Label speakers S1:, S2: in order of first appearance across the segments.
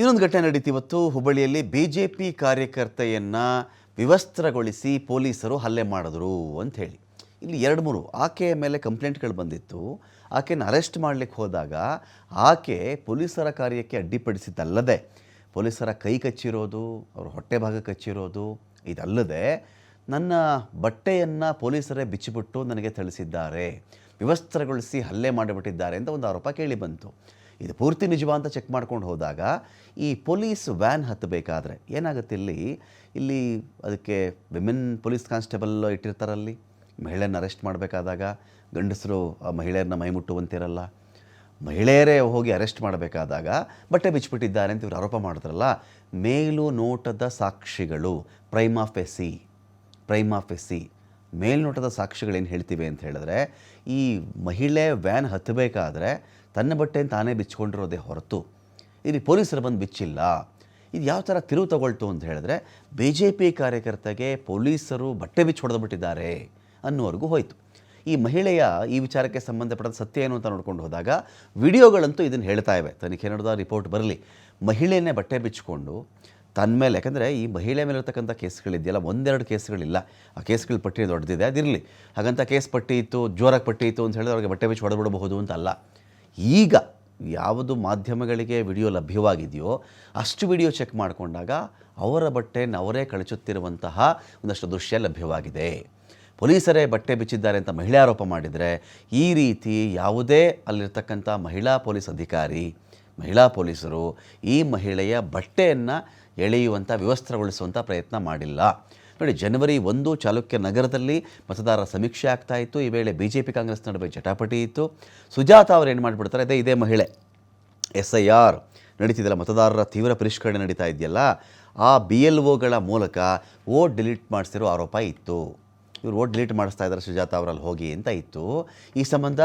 S1: ಇನ್ನೊಂದು ಘಟನೆ ನಡೀತು ಇವತ್ತು ಹುಬ್ಬಳ್ಳಿಯಲ್ಲಿ ಬಿ ಜೆ ಪಿ ಕಾರ್ಯಕರ್ತೆಯನ್ನು ವಿವಸ್ತ್ರಗೊಳಿಸಿ ಪೊಲೀಸರು ಹಲ್ಲೆ ಮಾಡಿದ್ರು ಹೇಳಿ. ಇಲ್ಲಿ ಎರಡು ಮೂರು ಆಕೆಯ ಮೇಲೆ ಕಂಪ್ಲೇಂಟ್ಗಳು ಬಂದಿತ್ತು. ಆಕೆಯನ್ನು ಅರೆಸ್ಟ್ ಮಾಡಲಿಕ್ಕೆ ಹೋದಾಗ ಆಕೆ ಪೊಲೀಸರ ಕಾರ್ಯಕ್ಕೆ ಅಡ್ಡಿಪಡಿಸಿದ್ದಲ್ಲದೆ, ಪೊಲೀಸರ ಕೈ ಕಚ್ಚಿರೋದು, ಅವ್ರ ಹೊಟ್ಟೆ ಭಾಗ ಕಚ್ಚಿರೋದು, ಇದಲ್ಲದೆ ನನ್ನ ಬಟ್ಟೆಯನ್ನು ಪೊಲೀಸರೇ ಬಿಚ್ಚಿಬಿಟ್ಟು ನನಗೆ ಥಳಿಸಿದ್ದಾರೆ, ವಿವಸ್ತ್ರಗೊಳಿಸಿ ಹಲ್ಲೆ ಮಾಡಿಬಿಟ್ಟಿದ್ದಾರೆ ಅಂತ ಒಂದು ಆರೋಪ ಕೇಳಿ ಬಂತು. ಇದು ಪೂರ್ತಿ ನಿಜವಾ ಅಂತ ಚೆಕ್ ಮಾಡ್ಕೊಂಡು ಹೋದಾಗ ಈ ಪೊಲೀಸ್ ವ್ಯಾನ್ ಹತ್ತಬೇಕಾದ್ರೆ ಏನಾಗುತ್ತೆ ಇಲ್ಲಿ? ಇಲ್ಲಿ ಅದಕ್ಕೆ ವಿಮೆನ್ ಪೊಲೀಸ್ ಕಾನ್ಸ್ಟೇಬಲ್ ಇಟ್ಟಿರ್ತಾರಲ್ಲಿ, ಮಹಿಳೆಯನ್ನು ಅರೆಸ್ಟ್ ಮಾಡಬೇಕಾದಾಗ ಗಂಡಸರು ಆ ಮಹಿಳೆಯರನ್ನ ಮೈ ಮುಟ್ಟುವಂತಿರಲ್ಲ. ಮಹಿಳೆಯರೇ ಹೋಗಿ ಅರೆಸ್ಟ್ ಮಾಡಬೇಕಾದಾಗ ಬಟ್ಟೆ ಬಿಚ್ಚಿಬಿಟ್ಟಿದ್ದಾರೆ ಅಂತ ಇವರು ಆರೋಪ ಮಾಡಿದ್ರಲ್ಲ, ಮೇಲು ನೋಟದ ಸಾಕ್ಷಿಗಳು prima facie prima facie ಮೇಲ್ನೋಟದ ಸಾಕ್ಷಿಗಳೇನು ಹೇಳ್ತೀವಿ ಅಂತ ಹೇಳಿದ್ರೆ, ಈ ಮಹಿಳೆ ವ್ಯಾನ್ ಹತ್ತಬೇಕಾದ್ರೆ ತನ್ನ ಬಟ್ಟೆಯನ್ನು ತಾನೇ ಬಿಚ್ಚಿಕೊಂಡಿರೋದೇ ಹೊರತು ಇಲ್ಲಿ ಪೊಲೀಸರು ಬಂದು ಬಿಚ್ಚಿಲ್ಲ. ಇದು ಯಾವ ಥರ ತಿರುವು ತಗೊಳ್ತು ಅಂತ ಹೇಳಿದ್ರೆ ಬಿ ಜೆ ಪಿ ಕಾರ್ಯಕರ್ತೆಗೆ ಪೊಲೀಸರು ಬಟ್ಟೆ ಬಿಚ್ಚಿ ಹೊಡೆದುಬಿಟ್ಟಿದ್ದಾರೆ ಅನ್ನೋವರೆಗೂ ಹೋಯಿತು. ಈ ಮಹಿಳೆಯ ಈ ವಿಚಾರಕ್ಕೆ ಸಂಬಂಧಪಟ್ಟ ಸತ್ಯ ಏನು ಅಂತ ನೋಡ್ಕೊಂಡು ಹೋದಾಗ ವಿಡಿಯೋಗಳಂತೂ ಇದನ್ನು ಹೇಳ್ತಾ ಇವೆ. ತನಿಖೆ ನಡೆದ ರಿಪೋರ್ಟ್ ಬರಲಿ. ಮಹಿಳೆಯನ್ನೇ ಬಟ್ಟೆ ಬಿಚ್ಚಿಕೊಂಡು ತನ್ನ ಮೇಲೆ, ಯಾಕಂದರೆ ಈ ಮಹಿಳೆ ಮೇಲೆ ಕೇಸ್ಗಳಿದೆಯಲ್ಲ, ಒಂದೆರಡು ಕೇಸ್ಗಳಿಲ್ಲ. ಆ ಕೇಸ್ಗಳ ಪಟ್ಟಿ ದೊಡ್ಡದಿದೆ, ಅದಿರಲಿ. ಹಾಗಂತ ಕೇಸ್ ಪಟ್ಟಿ ಇತ್ತು, ಜೋರಾಗಿ ಪಟ್ಟಿ ಇತ್ತು ಅಂತ ಹೇಳಿದ್ರೆ ಅವ್ರಿಗೆ ಬಟ್ಟೆ ಬಿಚ್ಚಿ ಹೊಡೆದ್ಬಿಡಬಹುದು ಅಂತ ಅಲ್ಲ. ಈಗ ಯಾವುದು ಮಾಧ್ಯಮಗಳಿಗೆ ವಿಡಿಯೋ ಲಭ್ಯವಾಗಿದೆಯೋ ಅಷ್ಟು ವಿಡಿಯೋ ಚೆಕ್ ಮಾಡಿಕೊಂಡಾಗ ಅವರ ಬಟ್ಟೆಯನ್ನು ಅವರೇ ಕಳಚುತ್ತಿರುವಂತಹ ಒಂದಷ್ಟು ದೃಶ್ಯ ಲಭ್ಯವಾಗಿದೆ. ಪೊಲೀಸರೇ ಬಟ್ಟೆ ಬಿಚ್ಚಿದ್ದಾರೆ ಅಂತ ಮಹಿಳೆ ಆರೋಪ ಮಾಡಿದರೆ ಈ ರೀತಿ ಯಾವುದೇ ಅಲ್ಲಿರ್ತಕ್ಕಂಥ ಮಹಿಳಾ ಪೊಲೀಸ್ ಅಧಿಕಾರಿ, ಮಹಿಳಾ ಪೊಲೀಸರು ಈ ಮಹಿಳೆಯ ಬಟ್ಟೆಯನ್ನು ಎಳೆಯುವಂಥ ವ್ಯವಸ್ಥೆಗೊಳಿಸುವಂಥ ಪ್ರಯತ್ನ ಮಾಡಿಲ್ಲ. ನೋಡಿ, ಜನವರಿ ಒಂದು ಚಾಲುಕ್ಯ ನಗರದಲ್ಲಿ ಮತದಾರರ ಸಮೀಕ್ಷೆ ಆಗ್ತಾ ಇತ್ತು. ಈ ವೇಳೆ ಬಿ ಜೆ ಪಿ ಕಾಂಗ್ರೆಸ್ ನಡುವೆ ಜಟಾಪಟಿ ಇತ್ತು. ಸುಜಾತ ಅವರು ಏನು ಮಾಡಿಬಿಡ್ತಾರೆ? ಅದೇ, ಇದೇ ಮಹಿಳೆ. ಎಸ್ ಐ ಆರ್ ನಡೀತಿದ್ದಲ್ಲ ಮತದಾರರ ತೀವ್ರ ಪರಿಷ್ಕರಣೆ ನಡೀತಾ ಇದೆಯಲ್ಲ, ಆ ಬಿ ಎಲ್ ಒಗಳ ಮೂಲಕ ಓಟ್ ಡಿಲೀಟ್ ಮಾಡಿಸಿರೋ ಆರೋಪ ಇತ್ತು. ಇವರು ಓಟ್ ಡಿಲೀಟ್ ಮಾಡಿಸ್ತಾ ಇದ್ದಾರೆ ಸುಜಾತ ಅವರಲ್ಲಿ ಹೋಗಿ ಅಂತ ಇತ್ತು. ಈ ಸಂಬಂಧ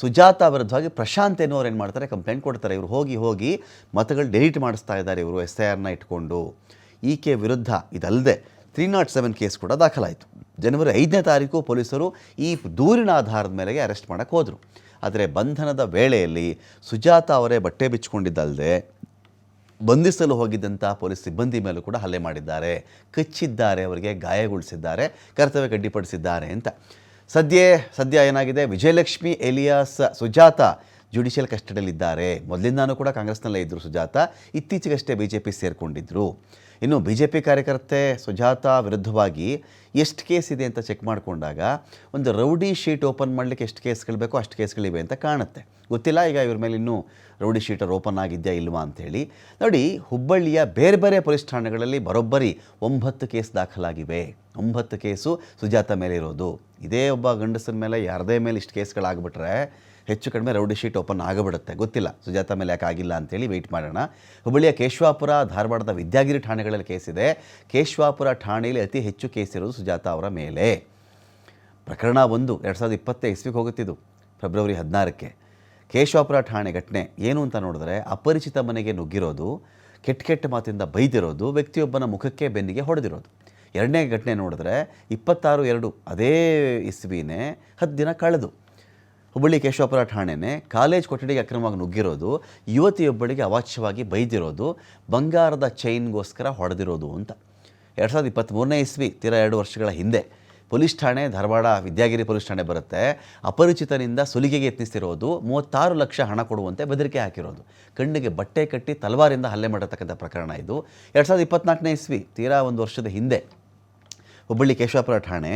S1: ಸುಜಾತ ವಿರುದ್ಧವಾಗಿ ಪ್ರಶಾಂತ್ ಎನ್ನುವರು ಏನು ಮಾಡ್ತಾರೆ? ಕಂಪ್ಲೇಂಟ್ ಕೊಡ್ತಾರೆ. ಇವರು ಹೋಗಿ ಹೋಗಿ ಮತಗಳು ಡಿಲೀಟ್ ಮಾಡಿಸ್ತಾ ಇದ್ದಾರೆ ಇವರು ಎಸ್ ಐ ಆರ್ನ ಇಟ್ಕೊಂಡು. ಈಕೆ ವಿರುದ್ಧ ಇದಲ್ಲದೆ ತ್ರೀ ನಾಟ್ ಸೆವೆನ್ ಕೇಸ್ ಕೂಡ ದಾಖಲಾಯಿತು. ಜನವರಿ ಐದನೇ ತಾರೀಕು ಪೊಲೀಸರು ಈ ದೂರಿನ ಆಧಾರದ ಮೇಲೆಗೆ ಅರೆಸ್ಟ್ ಮಾಡೋಕ್ಕೆ ಹೋದರು. ಆದರೆ ಬಂಧನದ ವೇಳೆಯಲ್ಲಿ ಸುಜಾತ ಅವರೇ ಬಟ್ಟೆ ಬಿಚ್ಚಿಕೊಂಡಿದ್ದಲ್ಲದೆ ಬಂಧಿಸಲು ಹೋಗಿದ್ದಂಥ ಪೊಲೀಸ್ ಸಿಬ್ಬಂದಿ ಮೇಲೂ ಕೂಡ ಹಲ್ಲೆ ಮಾಡಿದ್ದಾರೆ. ಕಚ್ಚಿದ್ದಾರೆ, ಅವರಿಗೆ ಗಾಯಗೊಳಿಸಿದ್ದಾರೆ, ಕರ್ತವ್ಯ ಗಡ್ಡಿಪಡಿಸಿದ್ದಾರೆ ಅಂತ. ಸದ್ಯ ಸದ್ಯ ಏನಾಗಿದೆ? ವಿಜಯಲಕ್ಷ್ಮಿ ಎಲಿಯಾಸ್ ಸುಜಾತ ಜುಡಿಷಿಯಲ್ ಕಸ್ಟಡಿಯಲ್ಲಿದ್ದಾರೆ. ಮೊದಲಿಂದಾನೂ ಕೂಡ ಕಾಂಗ್ರೆಸ್ನಲ್ಲೇ ಇದ್ದರು ಸುಜಾತ. ಇತ್ತೀಚೆಗಷ್ಟೇ ಬಿ ಜೆ ಪಿ ಸೇರಿಕೊಂಡಿದ್ದರು ಇನ್ನು ಬಿ ಜೆ ಪಿ ಕಾರ್ಯಕರ್ತೆ ಸುಜಾತ ವಿರುದ್ಧವಾಗಿ ಎಷ್ಟು ಕೇಸ್ ಇದೆ ಅಂತ ಚೆಕ್ ಮಾಡಿಕೊಂಡಾಗ ಒಂದು ರೌಡಿ ಶೀಟ್ ಓಪನ್ ಮಾಡಲಿಕ್ಕೆ ಎಷ್ಟು ಕೇಸ್ಗಳು ಬೇಕೋ ಅಷ್ಟು ಕೇಸ್ಗಳಿವೆ ಅಂತ ಕಾಣುತ್ತೆ. ಗೊತ್ತಿಲ್ಲ, ಈಗ ಇವ್ರ ಮೇಲೆ ಇನ್ನೂ ರೌಡಿ ಶೀಟರ್ ಓಪನ್ ಆಗಿದೆಯಾ ಇಲ್ವಾ ಅಂಥೇಳಿ ನೋಡಿ, ಹುಬ್ಬಳ್ಳಿಯ ಬೇರೆ ಬೇರೆ ಪೊಲೀಸ್ ಠಾಣೆಗಳಲ್ಲಿ ಬರೋಬ್ಬರಿ ಒಂಬತ್ತು ಕೇಸ್ ದಾಖಲಾಗಿವೆ. ಒಂಬತ್ತು ಕೇಸು ಸುಜಾತ ಮೇಲೆ ಇರೋದು. ಇದೇ ಒಬ್ಬ ಗಂಡಸರ ಮೇಲೆ ಯಾರದೇ ಮೇಲೆ ಇಷ್ಟು ಕೇಸ್ಗಳಾಗ್ಬಿಟ್ರೆ ಹೆಚ್ಚು ಕಡಿಮೆ ರೌಡಿ ಶೀಟ್ ಓಪನ್ ಆಗಿಬಿಡುತ್ತೆ. ಗೊತ್ತಿಲ್ಲ. ಸುಜಾತ ಮೇಲೆ ಯಾಕೆ ಆಗಿಲ್ಲ ಅಂತೇಳಿ ವೆಯ್ಟ್ ಮಾಡೋಣ. ಹುಬ್ಬಳ್ಳಿಯ ಕೇಶವಾಪುರ, ಧಾರವಾಡದ ವಿದ್ಯಾಗಿರಿ ಠಾಣೆಗಳಲ್ಲಿ ಕೇಸಿದೆ ಕೇಶವಾಪುರ ಠಾಣೆಯಲ್ಲಿ ಅತಿ ಹೆಚ್ಚು ಕೇಸ್ ಇರೋದು ಸುಜಾತ ಅವರ ಮೇಲೆ. ಪ್ರಕರಣ ಒಂದು, ಎರಡು ಸಾವಿರದ ಇಪ್ಪತ್ತೇ ಇಸ್ವಿಗೆ ಹೋಗುತ್ತಿದ್ದು ಫೆಬ್ರವರಿ ಹದಿನಾರಕ್ಕೆ. ಕೇಶವಾಪುರ ಠಾಣೆ ಘಟನೆ ಏನು ಅಂತ ನೋಡಿದ್ರೆ ಅಪರಿಚಿತ ಮನೆಗೆ ನುಗ್ಗಿರೋದು, ಕೆಟ್ಟ ಕೆಟ್ಟ ಮಾತಿಂದ ಬೈದಿರೋದು, ವ್ಯಕ್ತಿಯೊಬ್ಬನ ಮುಖಕ್ಕೆ ಬೆನ್ನಿಗೆ ಹೊಡೆದಿರೋದು. ಎರಡನೇ ಘಟನೆ ನೋಡಿದ್ರೆ ಇಪ್ಪತ್ತಾರು ಎರಡು, ಅದೇ ಇಸ್ವಿನೇ ಹತ್ತು ದಿನ ಕಳೆದು. ಹುಬ್ಬಳ್ಳಿ ಕೇಶವಪುರ ಠಾಣೆನೇ ಕಾಲೇಜ್ ಕೊಠಡಿಗೆ ಅಕ್ರಮವಾಗಿ ನುಗ್ಗಿರೋದು, ಯುವತಿಯೊಬ್ಬಳಿಗೆ ಅವಾಚ್ಯವಾಗಿ ಬೈದಿರೋದು, ಬಂಗಾರದ ಚೈನ್ಗೋಸ್ಕರ ಹೊಡೆದಿರೋದು ಅಂತ. ಎರಡು ಸಾವಿರದ ಇಪ್ಪತ್ತ್ಮೂರನೇ ಇಸ್ವಿ, ತೀರಾ ಎರಡು ವರ್ಷಗಳ ಹಿಂದೆ ಪೊಲೀಸ್ ಠಾಣೆ, ಧಾರವಾಡ ವಿದ್ಯಾಗಿರಿ ಪೊಲೀಸ್ ಠಾಣೆ ಬರುತ್ತೆ. ಅಪರಿಚಿತನಿಂದ ಸುಲಿಗೆಗೆ ಯತ್ನಿಸ್ತಿರೋದು, ಮೂವತ್ತಾರು ಲಕ್ಷ ಹಣ ಕೊಡುವಂತೆ ಬೆದರಿಕೆ ಹಾಕಿರೋದು. ಕಣ್ಣಿಗೆ ಬಟ್ಟೆ ಕಟ್ಟಿ ತಲವಾರಿಂದ ಹಲ್ಲೆ ಮಾಡತಕ್ಕಂಥ ಪ್ರಕರಣ ಇದು. ಎರಡು ಸಾವಿರದ ಇಪ್ಪತ್ನಾಲ್ಕನೇ ಇಸ್ವಿ, ತೀರಾ ಒಂದು ವರ್ಷದ ಹಿಂದೆ ಹುಬ್ಬಳ್ಳಿ ಕೇಶವಪುರ ಠಾಣೆ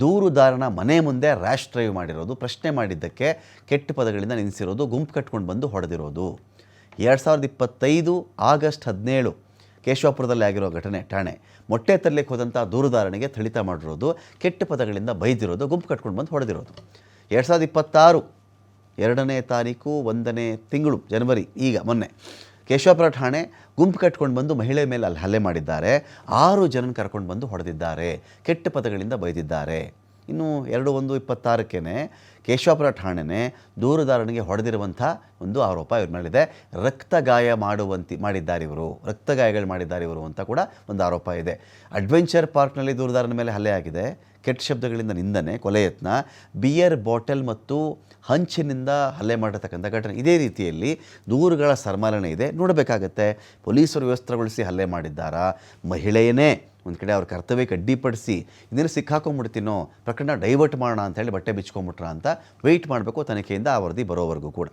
S1: ದೂರುದಾರನ ಮನೆ ಮುಂದೆ ರ್ಯಾಶ್ ಡ್ರೈವ್ ಮಾಡಿರೋದು. ಪ್ರಶ್ನೆ ಮಾಡಿದ್ದಕ್ಕೆ ಕೆಟ್ಟ ಪದಗಳಿಂದ ನಿಲ್ಲಿಸಿರೋದು ಗುಂಪು ಕಟ್ಕೊಂಡು ಬಂದು ಹೊಡೆದಿರೋದು. ಎರಡು ಸಾವಿರದ ಇಪ್ಪತ್ತೈದು ಆಗಸ್ಟ್ ಹದಿನೇಳು ಕೇಶವಪುರದಲ್ಲಿ ಆಗಿರೋ ಘಟನೆ ಠಾಣೆ. ಮೊಟ್ಟೆ ತರಲಿಕ್ಕೆ ಹೋದಂಥ ದೂರುದಾರನಿಗೆ ಥಳಿತ ಮಾಡಿರೋದು, ಕೆಟ್ಟ ಪದಗಳಿಂದ ಬೈದಿರೋದು, ಗುಂಪು ಕಟ್ಕೊಂಡು ಬಂದು ಹೊಡೆದಿರೋದು. ಎರಡು ಸಾವಿರದ ಇಪ್ಪತ್ತಾರು ಎರಡನೇ ತಾರೀಕು, ಒಂದನೇ ತಿಂಗಳು, ಜನವರಿ, ಈಗ ಮೊನ್ನೆ. ಕೇಶವಾಪುರ ಠಾಣೆ ಗುಂಪು ಕಟ್ಕೊಂಡು ಬಂದು ಮಹಿಳೆ ಮೇಲೆ ಅಲ್ಲಿ ಹಲ್ಲೆ ಮಾಡಿದ್ದಾರೆ. ಆರು ಜನನ ಕರ್ಕೊಂಡು ಬಂದು ಹೊಡೆದಿದ್ದಾರೆ. ಕೆಟ್ಟ ಪದಗಳಿಂದ ಬೈದಿದ್ದಾರೆ. ಇನ್ನು ಎರಡು ಒಂದು ಇಪ್ಪತ್ತಾರಕ್ಕೇ ಕೇಶವಪುರ ಠಾಣೆನೇ ದೂರುದಾರನಿಗೆ ಹೊಡೆದಿರುವಂಥ ಒಂದು ಆರೋಪ ಇವ್ರ ಮೇಲಿದೆ. ರಕ್ತ ಗಾಯ ಮಾಡುವಂತೆ, ಮಾಡಿದ್ದಾರೆ ಇವರು. ರಕ್ತ ಗಾಯಗಳು ಮಾಡಿದ್ದಾರೆ ಇವರು ಅಂತ ಕೂಡ ಒಂದು ಆರೋಪ ಇದೆ. ಅಡ್ವೆಂಚರ್ ಪಾರ್ಕ್ನಲ್ಲಿ ದೂರುದಾರನ ಮೇಲೆ ಹಲ್ಲೆ ಆಗಿದೆ. ಕೆಟ್ಟ ಶಬ್ದಗಳಿಂದ ನಿಂದನೆ, ಕೊಲೆ ಯತ್ನ, ಬಿಯರ್ ಬಾಟಲ್ ಮತ್ತು ಹಂಚಿನಿಂದ ಹಲ್ಲೆ ಮಾಡಿರ್ತಕ್ಕಂಥ ಘಟನೆ. ಇದೇ ರೀತಿಯಲ್ಲಿ ದೂರುಗಳ ಸರ್ಮಾಲನೆ ಇದೆ. ನೋಡಬೇಕಾಗತ್ತೆ, ಪೊಲೀಸರು ವ್ಯವಸ್ಥೆಗೊಳಿಸಿ ಹಲ್ಲೆ ಮಾಡಿದ್ದಾರಾ? ಮಹಿಳೆಯೇ ಒಂದು ಕಡೆ ಅವ್ರ ಕರ್ತವ್ಯಕ್ಕೆ ಅಡ್ಡಿಪಡಿಸಿ ಇನ್ನೇನು ಸಿಕ್ಕಾಕೊಂಡ್ಬಿಡ್ತೀನೋ, ಪ್ರಕರಣ ಡೈವರ್ಟ್ ಮಾಡೋಣ ಅಂತ ಹೇಳಿ ಬಟ್ಟೆ ಬಿಚ್ಕೊಂಬಿಟ್ರ ಅಂತ ವೆಯ್ಟ್ ಮಾಡಬೇಕು ತನಿಖೆಯಿಂದ ಆ ವರದಿ ಬರೋವರೆಗೂ ಕೂಡ.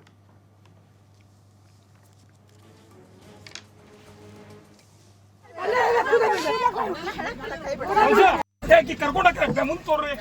S2: ಕರ್ಕೊಂಡೋಗ್ರೆ